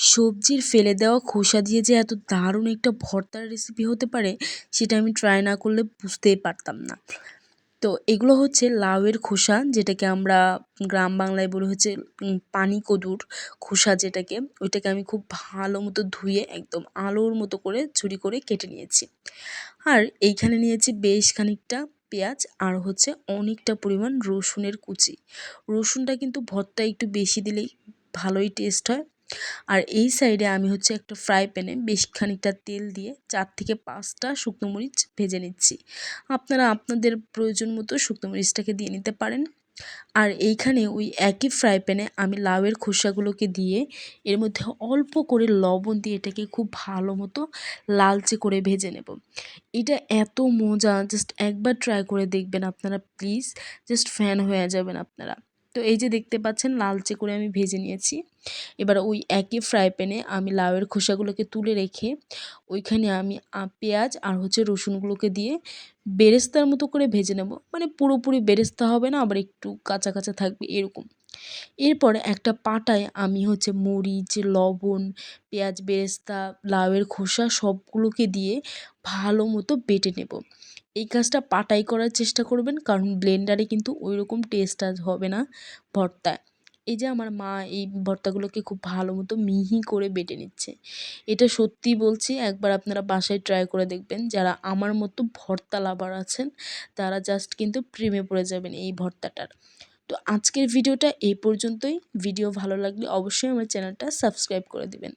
সবজির ফেলে দেওয়া খোসা দিয়ে যে এত দারুণ একটা ভর্তার রেসিপি হতে পারে, সেটা আমি ট্রাই না করলে বুঝতেই পারতাম না। তো এগুলো হচ্ছে লাউয়ের খোসা, যেটাকে আমরা গ্রাম বাংলায় বলে হচ্ছে পানি কদুর খোসা যেটাকে, ওইটাকে আমি খুব ভালো মতো ধুয়ে একদম আলোর মতো করে ছুরি করে কেটে নিয়েছি। আর এইখানে নিয়েছি বেশ খানিকটা পেঁয়াজ আর হচ্ছে অনেকটা পরিমাণ রসুনের কুচি। রসুনটা কিন্তু ভর্তা একটু বেশি দিলেই ভালোই টেস্ট হয়। আর এই সাইডে আমি হচ্ছে একটা ফ্রাই প্যানে বেশ খানিকটা তেল দিয়ে চার থেকে পাঁচটা শুকনো মরিচ ভেজে নিচ্ছি। আপনারা আপনাদের প্রয়োজন মতো শুকনো মরিচটাকে দিয়ে নিতে পারেন। আর এইখানে ওই একই ফ্রাই প্যানে আমি লাউয়ের খোসাগুলোকে দিয়ে এর মধ্যে অল্প করে লবণ দিয়ে এটাকে খুব ভালো মতো লালচে করে ভেজে নেব। এটা এত মজা, জাস্ট একবার ট্রাই করে দেখবেন আপনারা, প্লিজ। জাস্ট ফ্যান হয়ে যাবেন আপনারা। তো এই যে দেখতে পাচ্ছেন লালচে করে আমি ভেজে নিয়েছি। এবার ওই একই ফ্রাই প্যানে আমি লাউয়ের খোসাগুলোকে তুলে রেখে ওইখানে আমি পেঁয়াজ আর হচ্ছে রসুনগুলোকে দিয়ে বেরেস্তার মতো করে ভেজে নেব। মানে পুরোপুরি বেরেস্তা হবে না, আবার একটু কাঁচা কাঁচা থাকবে এরকম। এরপর একটা পাটায় আমি হচ্ছে মরিচ, লবণ, পেঁয়াজ, বেরেস্তা, লাউয়ের খোসা সবগুলোকে দিয়ে ভালো মতো বেটে নেব। এই কাজটা পাটাই করার চেষ্টা করবেন, কারণ ব্লেন্ডারে কিন্তু ওই রকম টেস্ট আজ হবে না ভর্তায়। এই যে আমার মা এই ভর্তাগুলোকে খুব ভালো মতো মিহি করে বেটে নিচ্ছে। এটা সত্যি বলছি, একবার আপনারা বাসায় ট্রাই করে দেখবেন, যারা আমার মতো ভর্তা লাভার আছেন, তারা জাস্ট কিন্তু প্রেমে পড়ে যাবেন এই ভর্তাটার। তো আজকের ভিডিওটা এই পর্যন্তই। ভিডিও ভালো লাগলে অবশ্যই আমার চ্যানেলটা সাবস্ক্রাইব করে দেবেন।